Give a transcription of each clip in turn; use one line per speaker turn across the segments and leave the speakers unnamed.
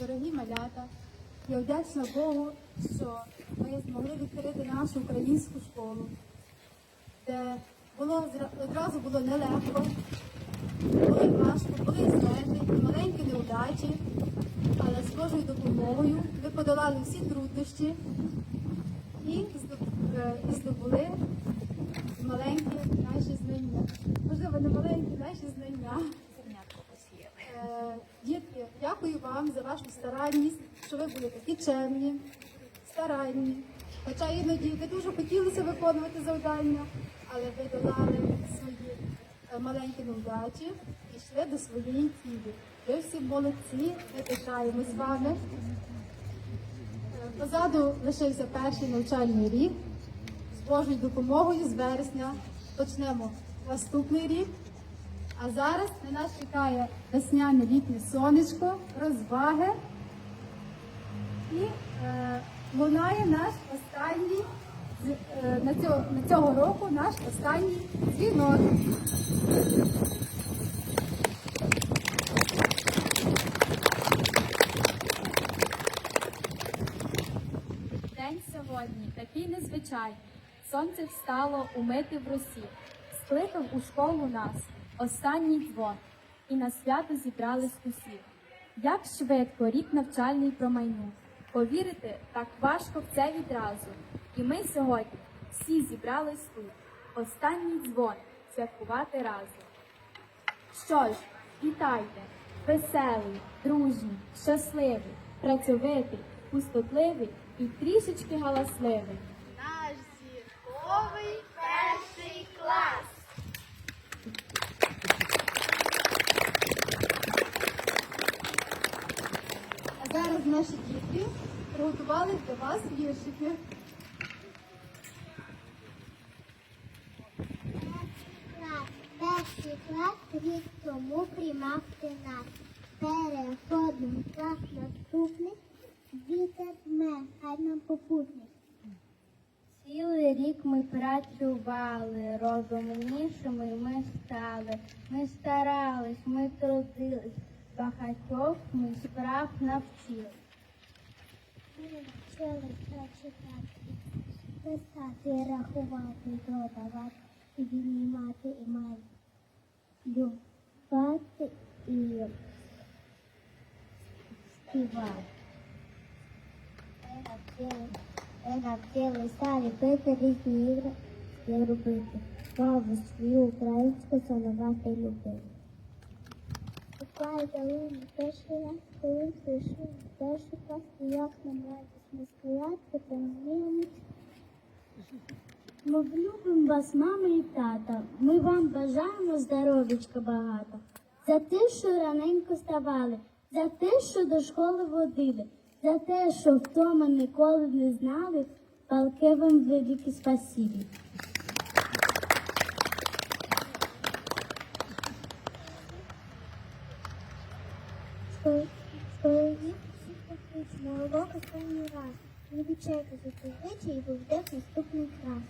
дорогі малята. Я вдячна Богу, що ми змогли відкрити нашу українську школу, де було одразу було нелегко, було важко, були злети, маленькі неудачі, але з Божою допомогою ви подолали всі труднощі і е, і здобули маленькі наші знання. Можливо, не маленькі наші знання. Е, Дітки, дякую вам за вашу старанність, що ви були такі чемні, старанні. Хоча іноді ви дуже хотілося виконувати завдання, але ви долали свої е, маленькі невдачі і йшли до своєї цілі. Ви всі молодці, ми пишаємось з вами. Е, Позаду лишився перший навчальний рік. З Божою допомогою з вересня почнемо наступний рік. А зараз на нас чекає весняне літнє сонечко, розваги. І е, лунає наш останній е, на, цього, на цього року наш останній дзвінок.
День сьогодні такий незвичайний. Сонце встало умити в росі. Скликав у школу нас останній дзвон, і на свято зібрались усі. Як швидко рік навчальний промайнув. Повірити так важко в це відразу. І ми сьогодні всі зібрались тут. Останній дзвон святкувати разом. Що ж, вітайте, веселий, дружній, щасливий, працьовитий, пустотливий і трішечки галасливий.
Наш зірковий перший клас.
А зараз наші дітки приготували для вас віршики.
Перший клас рік тому приймав ти нас. Переходимо в клас наступний. Вітер дме, хай нам попутник.
Цілий рік ми працювали, розумнішими ми стали. Ми старались, ми трудились, багатьох ми справ навчили.
Ми навчилися читати, писати, рахувати, додавати, віднімати і малювати і співати. Ми навчили- Ми навчилися ліпити різні ігри і робити. Мову свою українську шанувати любити. Долину перший раз, коли прийшов перший клас, і як нам радісно сказати, то вміємо. Ми любимо вас, мама і тата. Ми вам бажаємо здоров'ячка багато. За те, що раненько ставали, за те, що до школи водили, за те, що вдома ніколи не знали, палке вам велике спасибі. На урок останній раз. Не відчайте за цей вечір і виведе наступний раз.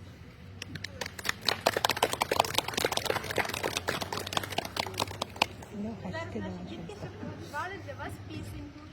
Зараз наші дітки ще приготували для вас пісеньку.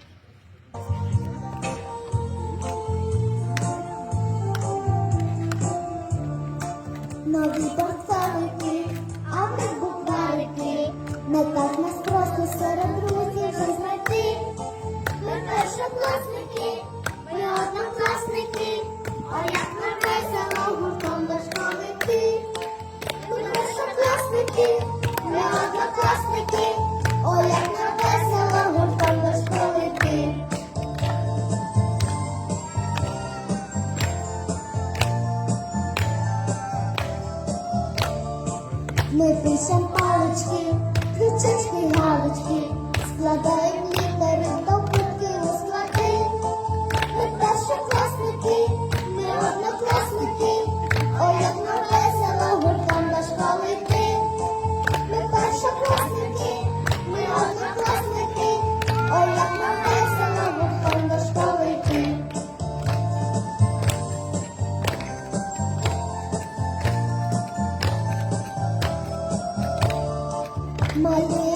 Палички, ключички, галочки, складаємо літери
my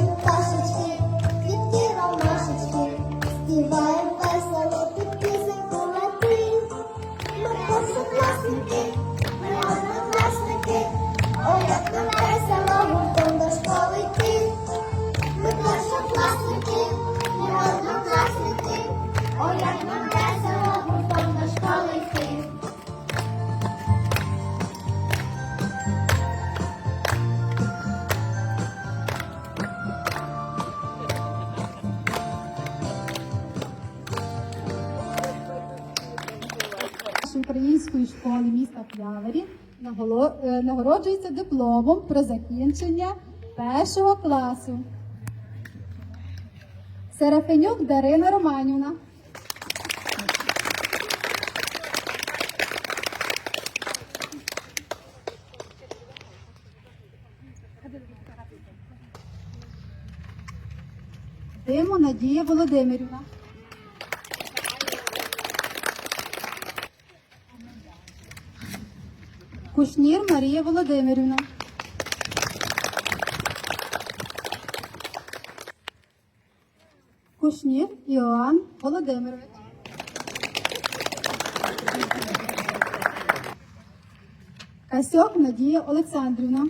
української школи міста Плявері е, нагороджується дипломом про закінчення першого класу. Серафенюк Дарина Романівна. Диму Надія Володимирівна. Кушнір Марія Володимирівна. Кушнір Іоанн Володимирович. Касьок Надія Олександрівна.